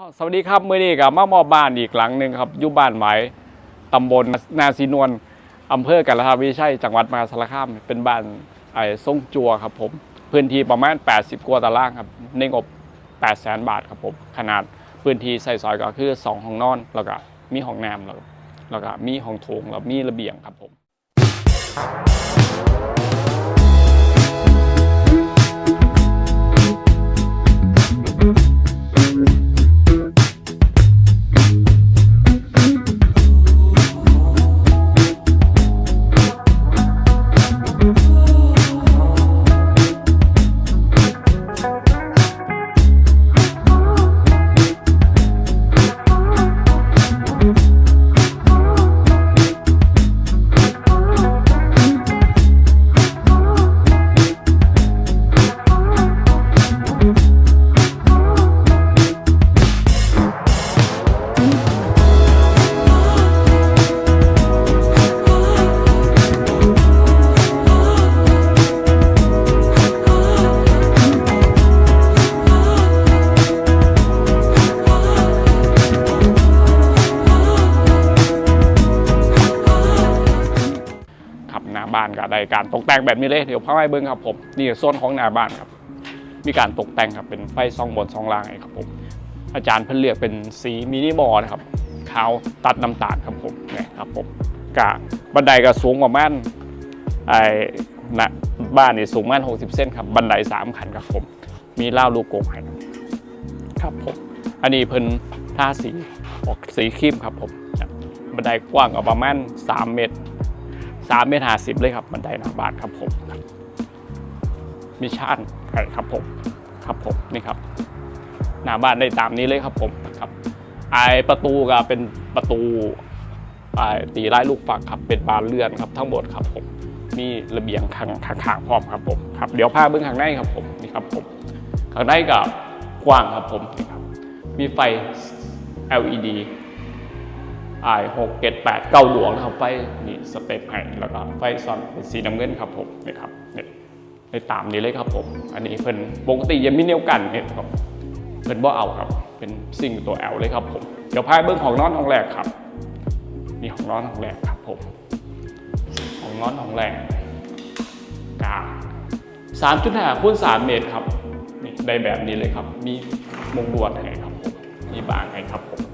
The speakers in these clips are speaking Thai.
อ้าสวัสดีครับเมื่อนี้กับมามอบบ้านอีกหลังหนึ่งครับอยู่บ้านไหมายตำบลนาซีนวลอำเภอกันทวิชัยจังหวัดมหาสารคาม เป็นบ้านไอ้ทรงจัวครับผม พื้นที่ประมาณ 80กว่าตารางครับในงบ8 0 0 0 0 0บาทครับผมขนาดพื้นที่ใส่ซอยก็คือ 2 ห้องนอน แล้วก็มีห้องน้ำแล้วก็แล้วก็มีห้องโถงแล้วมีระเบียงครับผม บ้านก็ได้การตกแต่งแบบนี้เลยเดี๋ยวพาไปเบิ้งครับผมนี่โซนของหน้าบ้านครับมีการตกแต่งครับเป็นไฟซองบนซองล่างไงครับผมอาจารย์เพิ่นเลือกเป็นสีมินิมอลนะครับขาวตัดน้ำตาลครับผมนี่ครับผมกะบันไดก็สูงประมาณไอ้นะบ้านนี่สูงประมาณ60 เส้นครับบันได3ขันครับผม มีเล่าลูกโกงให้ครับผมอันนี้เพิ่นท่าสีออกสีครีมครับผมบันไดกว้างก็ประมาณ3เมตร สามเมตรห้าสิบเลยครับบันไดหน้าบ้านครับผมมีชานไก่ครับผมครับผมนี่ครับหน้าบ้านได้ตามนี้เลยครับผมครับไอประตูก็เป็นประตูไอตีไล่ลูกฝักครับเป็นบานเลื่อนครับทั้งหมดครับผมมีระเบียงข้างข้างพร้อมครับผมครับเดี๋ยวพาเบื้องข้างในครับผมนี่ครับผมข้างในก็กว้างครับผมนี่ครับมีไฟ LED ไอหกเจ็ดแปดเก้าดวงนะครับไฟนี่สเต็ปให้แล้วก็ไฟซ้อนเป็นสีน้ำเงินครับผมนี่ครับนี่ในตามนี้เลยครับผม อันนี้เพิ่นปกติยังมีเนียวกันเนี่ยครับเพิ่นบ่เอาครับ เป็นสิ่งตัวแอลเลยครับผมเดี๋ยวพายเบิ้องของนอนห้องแรกครับนี่ของนอนห้องแรกครับผมของนอนห้องแรกกางสามจุดห้าคูณสามเมตรครับนี่ได้แบบนี้เลยครับ มีมุงลวดให้ครับผมมีบานให้ครับผม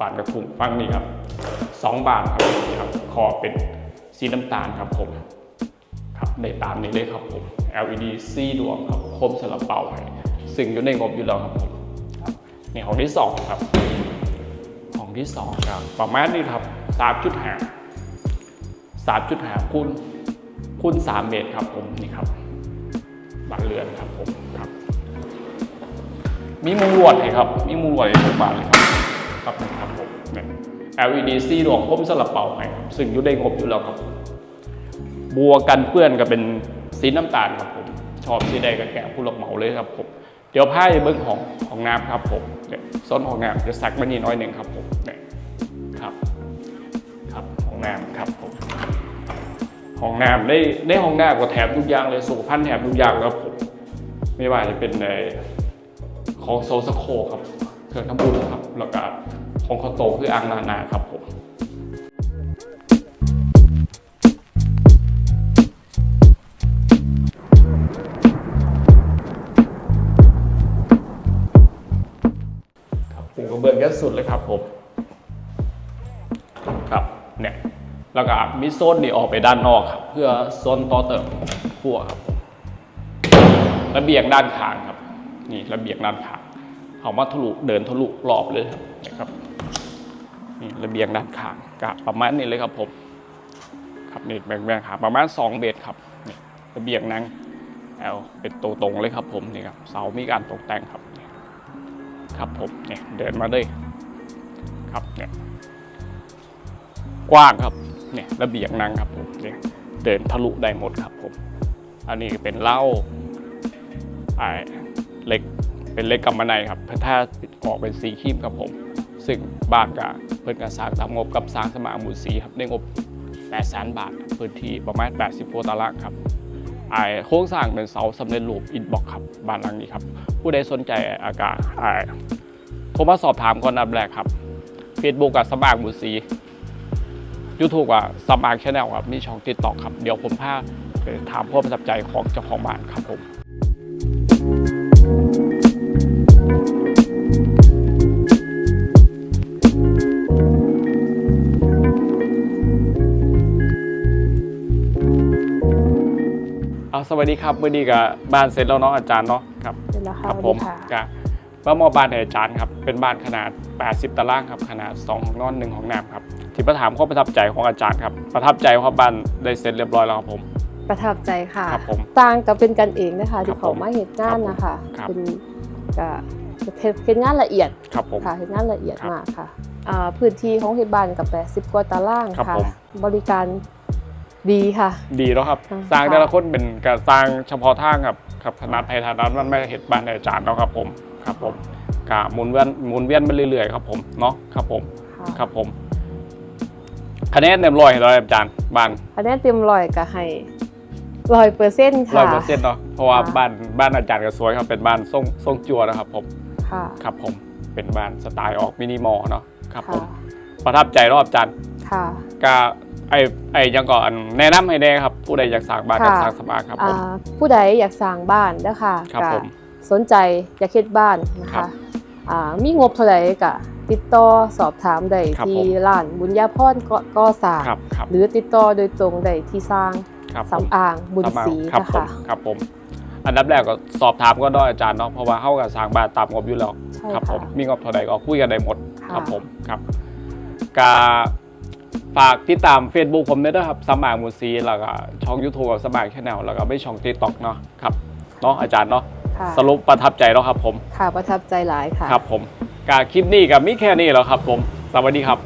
บานกระทุงฟังนี่ครับสองบานครับนี่ครับคอเป็นสีน้ำตาลครับผมครับในตามนี้เลยครับผม LED ซีดวงครับคมสลับเป่าให้ซึ่งอยู่ในงบอยู่แล้วครับผมนี่ห้องที่สองครับห้องที่สองครับประมาณนี้ครับสามจุดหาสามจุดหาคูณคูณสามเมตรครับผมนี่ครับบานเรือนครับผมครับ มีมุงลวดให้ครับ มีมุงลวดให้ทุกบานเลยครับครับครับ LED สีดวงผมสลับเป่าให้ซึ่งอยู่ในงบอยู่แล้วครับ บัวกันเปื้อนก็เป็นสีน้ำตาลครับผม ชอบสีใดก็แกะผู้รับเหมาเลยครับผม เดี๋ยวพาเบิ้งของของน้ำครับผมเนี่ยส้นของน้ำจะสักมานี่น้อยหนึ่งครับผมเนี่ยครับ ครับของน้ำครับผมห้องน้ำได้ได้ห้องน้ำก็แถมทุกอย่างเลยสุขภัณฑ์แถมทุกอย่างครับผมไม่ว่าจะเป็นในของโซสโคครับเครื่องทำบุญครับแล้วก็ ของคอโตคืออ่างนานาครับผมครับปูกระเบื้องยัดสุดเลยครับผมครับเนี่ยแล้วก็มีโซนนี่ออกไปด้านนอกครับ เพื่อโซนต่อเติมครัวครับระเบียงด้านข้างครับ นี่ระเบียงด้านข้าง เอามาทะลุเดินทะลุรอบเลยนะครับนี่ระเบียงด้านข้างกะประมาณนี้เลยครับผมครับนี่แบ่งแบ่งขาประมาณ 2 เมตรครับนี่ระเบียงนั่งแอลเป็นตัวตรงเลยครับผมนี่ครับเสามีการตกแต่งครับนี่ครับผมเนี่ยเดินมาเลยครับเนี่ยกว้างครับเนี่ยระเบียงนั่งครับผมเนี่ยเดินทะลุได้หมดครับผม อันนี้เป็นเหล้าไอ่าเล็ก เป็นเล็กกำมะไนครับถ้าออกเป็นสีครีมครับผม ซึ่งบ้านกะเพิ่นกระสร้างตามงบกับสร้างสมาหมูสีครับในงบ8แสนบาท พื้นที่ประมาณ 80โพตารางครับไอโครงสร้างเป็นเสาสำเร็จรูปอิฐบล็อกครับบ้านหลังนี้ครับ ผู้ใดสนใจอากาศไอโทรมาสอบถามก่อนอันดับแรกครับ Facebook กับสมากบุษี YouTube กับสมากชาแนลครับมีช่องติดต่อครับ เดี๋ยวผมพาไปถามความประทับใจของเจ้าของบ้านครับผม สวัสดีครับมื่อดีกับบ้านเสร็จแล้วเนาะอาจารย์เนาะครับเป็นราคคารับสผวัมสดีค่ะกะว่ามอบบ้านให้อาจารย์ครับเป็นบ้านขนาด 80 ตารางครับขนาด2ห้องนอน1ห้องน้ำครับที่ประถามข้อประทับใจของอาจารย์ครับประทับใจว่าบ้านได้เสร็จเรียบร้อยแล้วครับผม ประทับใจค่ะครับผมต่างกับเป็นกันเองนะคะครัที่บเขาผมมาเหตุงานนะคะครับ เป็นกะเป็นงานละเอียดครับผม ค่ะเหตุงานละเอียดครับมากค่ะอ่าพื้นที่ของเหตุบ้านกับ80กว่าตารางครับค่ะ ผม บริการ ดีค่ะ ดีแล้วครับอ่าสร้างค่ะแต่ละคนเป็นการสร้างเฉพาะทางครับครับขนาดไทยฐานั้นมันไม่เห็นบ้านให้อาจารย์แล้วครับผมครับผมกะหมุนเวียนหมุนเวียนไปเรื่อยๆครับผมเนาะครับผมค่ะครับผม คะแนนเต็มร้อยให้ร้อยอาจารย์บ้านคะแนนเต็มร้อยก็ให้ร้อยเปอร์เซ็นต์ร้อยค่ะเปอร์เซ็นต์เนาะเพราะว่าค่ะ บ้านบ้านอาจารย์ก็สวยครับเป็นบ้านทรงทรงจัวนะครับผมค่ะครับผมเป็นบ้านสไตล์ออกมินิมอลเนาะครับผมค่ะประทับใจรอบจันทร์ค่ะ ก็ ไอไอยังก่อนแนะนำให้แน่ครับ ผู้ใดอยากสร้างบ้านกับค่ะสร้างสมาครับผม อ่าผู้ใดอยากสร้างบ้านนะคะครับก็ผมสนใจอยากเฮ็ดบ้านนะครัคะบอ่ามีงบเท่าไหร่ก็ติดต่อสอบถามได้ครับที่ผม ร้านบุญญาพรก็ก็สร้างครับครับหรือติดต่อโดยตรงได้ที่สร้างครับผม สำอางบุญศรีครับนะผมคะครับผม อันดับแรกก็สอบถามก็ได้อาจารย์เนาะเพราะว่าเข้ากับสร้างบ้านตามงบอยู่แล้วใช่ครับ ผค่ะ มมีงบเท่าใดก็คุยกันได้หมดค่ะ ครับผมครับกา ฝากติดตาม Facebook ผมด้วยนะครับสมางมูซีแล้วก็ช่อง YouTube กับสมางชาแนลแล้วก็ไม่ช่อง TikTok เนาะครับเนาะอาจารย์เนาะค่ะสรุปประทับใจแล้วครับผมค่ะประทับใจหลายค่ะ ครับผมกาคลิปนี้กับมิแค่นี้แล้วครับผม สวัสดีครับ